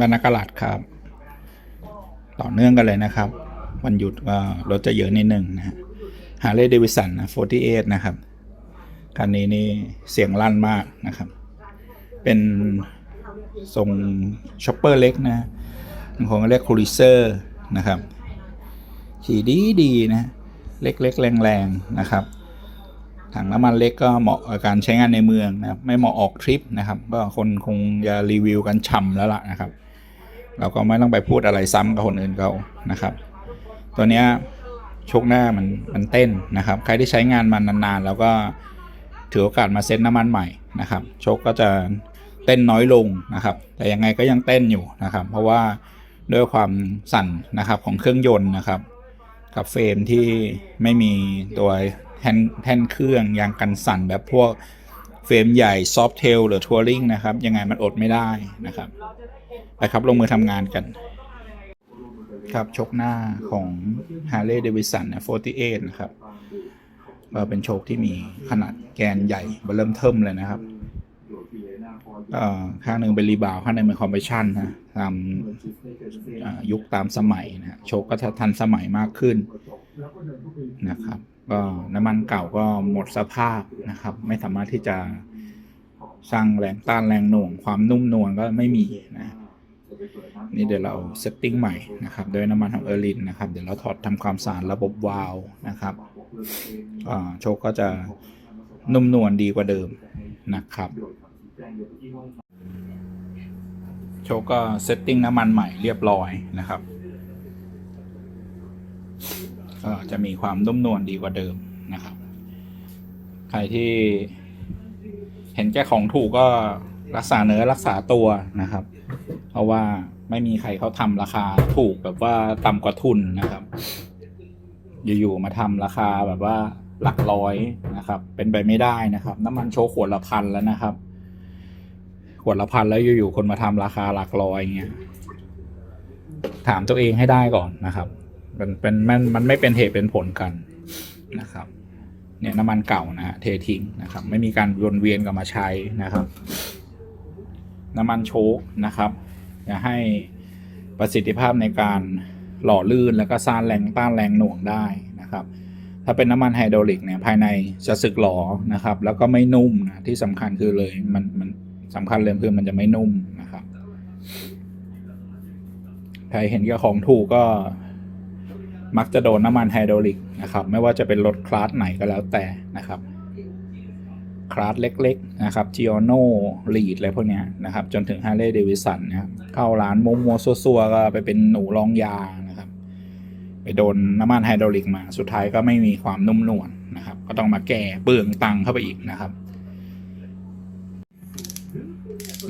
บรรณากาลัดครับ ต่อเนื่องกันเลยนะครับ วันหยุดก็รถจะเยอะนิดหนึ่งนะฮะฮาร์เลย์เดวิสันนะ48 นะครับ คันนี้นี่เสียงลั่นมากนะครับ เป็นทรงช็อปเปอร์เล็กนะบางคนก็เรียกคูลิเซอร์นะครับ ขี่ดีดีนะ เล็กๆ แรงๆ นะครับถังน้ำมันเล็กก็เหมาะกับการใช้งานในเมืองนะครับ ไม่เหมาะออกทริปนะครับก็คนคงจะรีวิวกันฉ่ำแล้วล่ะนะครับ เราก็ไม่ต้องไปพูดอะไรซ้ำกับคนอื่นเขานะครับ ตัวเนี้ยโชคหน้ามันมันเต้นนะครับ ใครที่ใช้งานมันนานๆ แล้วก็ถือโอกาสมาเซ็ตน้ำมันใหม่นะครับโชคก็จะเต้นน้อยลงนะครับ แต่ยังไงก็ยังเต้นอยู่นะครับ เพราะว่าด้วยความสั่นนะครับของเครื่องยนต์นะครับ กับเฟรมที่ไม่มีตัวแท่นแท่นเครื่องยางกันสั่นแบบพวก เฟรมใหญ่ซอฟเทลหรือทัวริงนะครับยังไงมันอดไม่ได้นะครับไปครับลงมือทำงานกันครับชกหน้าของ Harley Davidson นะ48 นะครับเป็นโชคที่มีขนาดแกนใหญ่เบอร์เริ่มเทิมเลยนะครับข้างหนึ่งเป็นรีบาวด์ข้างหนึ่งเป็นคอมเพรสชันนะตามอ่ายุคตามสมัยนะฮะโชคก็จะทันสมัยมากขึ้นนะครับ ก็น้ำมันเก่าก็หมดสภาพนะครับ ไม่สามารถที่จะสร้างแรงต้านแรงหน่วง ความนุ่มนวลก็ไม่มีนะนี่เดี๋ยวเราเซตติ้งใหม่นะครับโดยน้ำมันของเออร์ลินนะครับ เดี๋ยวเราถอดทำความสะอาดระบบวาล์วนะครับโชคก็จะนุ่มนวลดีกว่าเดิมนะครับ โชคก็เซตติ้งน้ำมันใหม่เรียบร้อยนะครับ ก็จะมีความนุ่มนวลดีกว่าเดิมนะครับ ใครที่เห็นแก่ของถูกก็รักษาเนื้อรักษาตัวนะครับ เพราะว่าไม่มีใครเขาทำราคาถูกแบบว่าต่ำกว่าทุนนะครับ อยู่ๆมาทำราคาแบบว่าหลักร้อยนะครับ เป็นไปไม่ได้นะครับ น้ำมันโชว์ขวดละพันแล้วนะครับ ขวดละพันแล้วอยู่ๆคนมาทำราคาหลักร้อยเงี้ยถามตัวเองให้ได้ก่อนนะครับ มันเป็นมันมันไม่เป็นเหตุเป็นผลกันนะครับเนี่ยน้ำมันเก่านะฮะเททิ้งนะครับ ไม่มีการวนเวียนกลับมาใช้นะครับ น้ำมันโชคนะครับจะให้ประสิทธิภาพในการหล่อลื่นแล้วก็สร้างแรงต้านแรงหน่วงได้นะครับ ถ้าเป็นน้ำมันไฮดรอลิกเนี่ยภายในจะสึกหลอนะครับ แล้วก็ไม่นุ่มนะที่สำคัญคือเลยมันมันสำคัญเลยคือมันจะไม่นุ่มนะครับใครเห็นกับของถูกก็ มักจะโดนน้ำมันไฮดรอลิกนะครับไม่ว่าจะเป็นรถคลาสไหนก็แล้วแต่นะครับคลาสเล็กๆนะครับจิโอโน่ลีดอะไรพวกเนี้ยนะครับจนถึงฮาร์เลย์เดวิสันนะครับเข้าร้านมัวมัวๆซัวๆก็ไปเป็นหนูรองยานะครับ ไปโดนน้ำมันไฮดรอลิกมา สุดท้ายก็ไม่มีความนุ่มนวลนะครับ ก็ต้องมาแก้เปลืองตังเข้าไปอีกนะครับ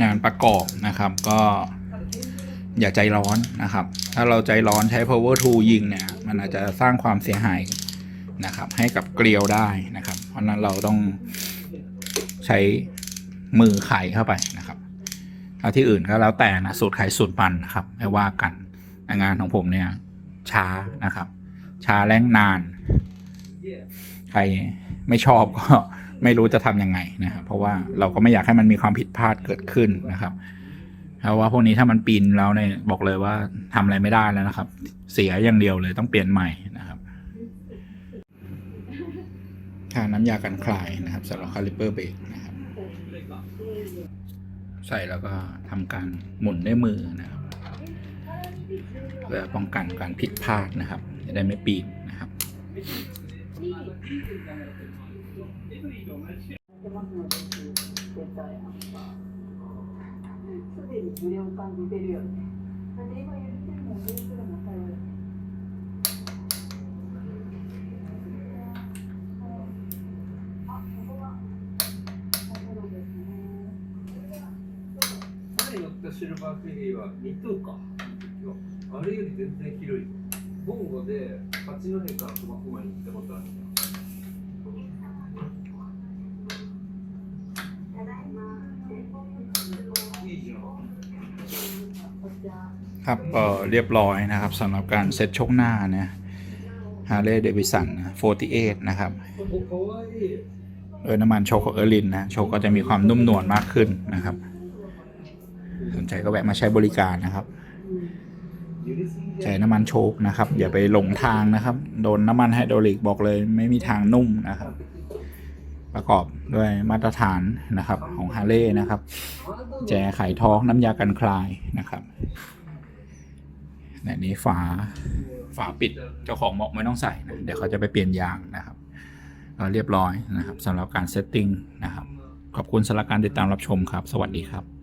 งานประกอบนะครับก็ อย่าใจร้อนนะครับ ถ้าเราใจร้อนใช้ power tool ยิงเนี่ยมันอาจจะสร้างความเสียหายนะครับ ให้กับเกลียวได้นะครับ เพราะนั้นเราต้องใช้มือไขเข้าไปนะครับถ้าที่อื่นก็แล้วแต่นะสูตรไขสูตรมันนะครับไม่ว่ากันงานของผมเนี่ย ช้านะครับ ช้าแรงนาน ใครไม่ชอบก็ไม่รู้จะทำยังไงนะครับ เพราะว่าเราก็ไม่อยากให้มันมีความผิดพลาดเกิดขึ้นนะครับ เพราะว่าพวกนี้ถ้ามันปีนแล้วเนี่ยบอกเลยว่าทำอะไรไม่ได้แล้วนะครับ เสียอย่างเดียวเลยต้องเปลี่ยนใหม่นะครับทาน้ำยากันคลายนะครับสำหรับคาลิเปอร์เบรกนะครับ ใส่แล้วก็ทำการหมุนด้วยมือนะครับเพื่อป้องกันการผิดพลาดนะครับ จะได้ไม่ปีนนะครับ 揺れを感じてるよね。なんで今揺れてるのを上するの頼る。あ、ここが。そうです。ね。前に乗ったシルバーフェリーは2等かあれより全然広いボンゴで八戸から苫小牧に行ったことあるんだいいじゃん。 ครับก็เรียบร้อยนะครับสำหรับการเซตชกหน้าเนี่ยฮาร์เลย์เดวิสัน48 นะครับ เออน้ำมันโชกเออร์ลินนะโชกก็จะมีความนุ่มนวลมากขึ้นนะครับ สนใจก็แวะมาใช้บริการนะครับใช้น้ำมันโชกนะครับ อย่าไปหลงทางนะครับ โดนน้ำมันไฮดรอลิกบอกเลยไม่มีทางนุ่มนะครับ ประกอบด้วยมาตรฐานนะครับของฮาร์เลย์นะครับ แจไขท้องน้ำยากันคลายนะครับ และนี้ฝาฝาปิดเจ้าของบอกไม่ต้องใส่นะเดี๋ยวเขาจะไปเปลี่ยนยางนะครับก็เรียบร้อยนะครับสำหรับการเซตติ้งนะครับขอบคุณสำหรับการติดตามรับชมครับ สวัสดีครับ